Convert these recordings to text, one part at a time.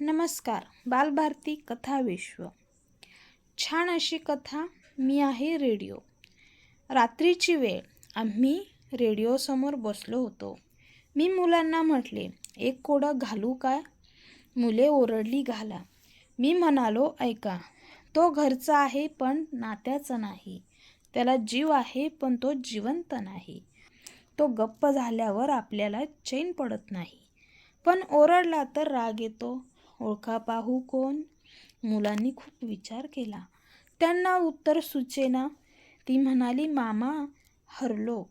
नमस्कार. बालभारती कथा विश्व. छान अशी कथा. मी आहे रेडिओ. रात्रीची वेळ. आम्ही रेडिओसमोर बसलो होतो. मी मुलांना म्हटले एक कोडं घालू काय मुले ओरडली घाला. मी म्हणालो ऐका तो घरचा आहे पण नात्याचा नाही. त्याला जीव आहे पण तो जिवंत नाही. तो गप्प झाल्यावर आपल्याला चैन पडत नाही. पण ओरडला तर राग येतो. ओळखा पाहू कोण? मुलांनी खूप विचार केला. त्यांना उत्तर सुचेना. ती म्हणाली मामा हरलो.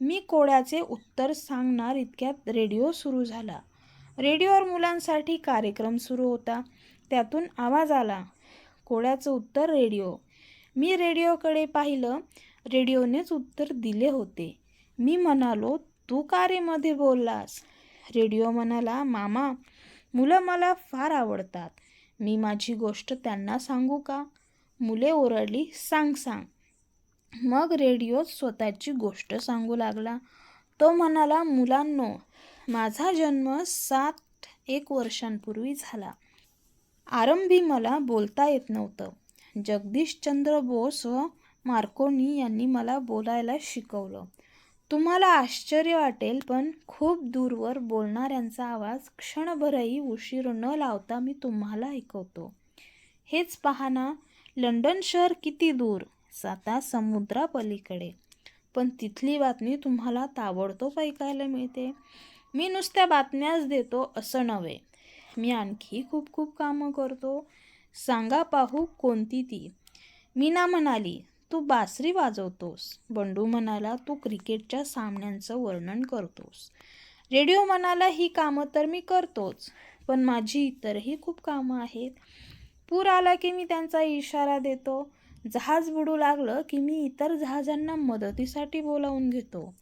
मी कोड्याचे उत्तर सांगणार इतक्यात रेडिओ सुरू झाला. रेडिओवर मुलांसाठी कार्यक्रम सुरू होता. त्यातून आवाज आला कोड्याचं उत्तर रेडिओ. मी रेडिओकडे पाहिलं रेडिओनेच उत्तर दिले होते. मी म्हणालो तू का रे मध्ये बोललास? रेडिओ म्हणाला मामा मुलं मला फार आवडतात. मी माझी गोष्ट त्यांना सांगू का? मुले ओरडली सांग सांग. मग रेडिओ स्वतःची गोष्ट सांगू लागला. तो म्हणाला मुलांनो माझा जन्म सात एक वर्षांपूर्वी झाला. आरंभी मला बोलता येत नव्हतं. जगदीशचंद्र बोस व मार्कोनी यांनी मला बोलायला शिकवलं. तुम्हाला आश्चर्य वाटेल पण खूप दूरवर बोलणाऱ्यांचा आवाज क्षणभरही उशीर न लावता मी तुम्हाला ऐकवतो. हेच पाहना ना लंडन शहर किती दूर? साता समुद्रापलीकडे. पण तिथली बातमी तुम्हाला ताबडतोब ऐकायला मिळते. मी नुसत्या बातम्याच देतो असं नव्हे. मी आणखी खूप खूप कामं करतो. सांगा पाहू कोणती ती? मीना म्हणाली तू बासरी वाजवतोस. बंडू म्हणाला तू क्रिकेटच्या सामन्यांचं वर्णन करतोस. रेडिओ म्हणाला ही कामं तर मी करतोच पण माझी इतरही खूप कामं आहेत. पूर आला की मी त्यांचा इशारा देतो. जहाज बुडू लागलं की मी इतर जहाजांना मदतीसाठी बोलावून घेतो.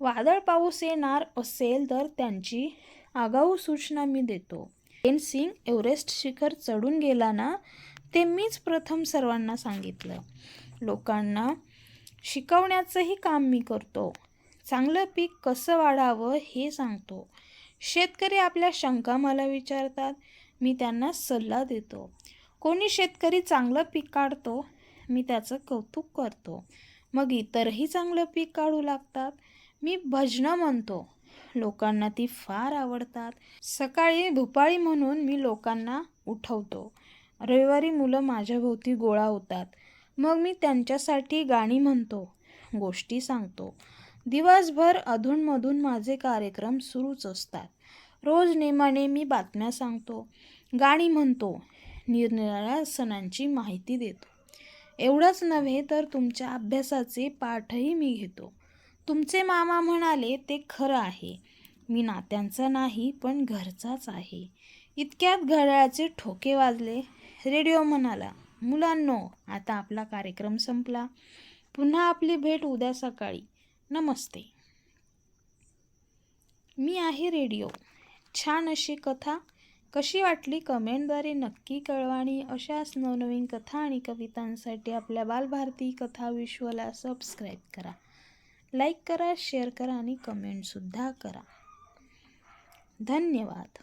वादळ पाऊस येणार असेल तर त्यांची आगाऊ सूचना मी देतो. एन सिंग एव्हरेस्ट शिखर चढून गेला ना? ते मीच प्रथम सर्वांना सांगितलं. लोकांना शिकवण्याचंही काम मी करतो. चांगलं पीक कसं वाढावं हे सांगतो. शेतकरी आपल्या शंका मला विचारतात मी त्यांना सल्ला देतो. कोणी शेतकरी चांगलं पीक काढतो मी त्याचं कौतुक करतो. मग इतरही चांगलं पीक काढू लागतात. मी भजनं म्हणतो लोकांना ती फार आवडतात. सकाळी भुपाळी म्हणून मी लोकांना उठवतो. रविवारी मुलं माझ्याभोवती गोळा होतात. मग मी त्यांच्यासाठी गाणी म्हणतो गोष्टी सांगतो. दिवसभर अधूनमधून माझे कार्यक्रम सुरूच असतात. रोज नेमाने मी बातम्या सांगतो गाणी म्हणतो निरनिराळ्या सणांची माहिती देतो. एवढंच नव्हे तर तुमच्या अभ्यासाचे पाठही मी घेतो. तुमचे मामा म्हणाले ते खरं आहे. मी नात्यांचा नाही पण घरचाच आहे. इतक्यात घड्याळाचे ठोके वाजले. रेडिओ म्हणाला मुलांनो आता आपला कार्यक्रम संपला. पुन्हा आपली भेट उद्या सकाळी. नमस्ते. मी आहे रेडिओ. छान अशी कथा. कशी वाटली कमेंटद्वारे नक्की कळवाणी अशाच नवनवीन कथा आणि कवितांसाठी आपल्या बालभारती कथा विश्वला सबस्क्राईब करा. लाईक करा शेअर करा आणि कमेंटसुद्धा करा. धन्यवाद.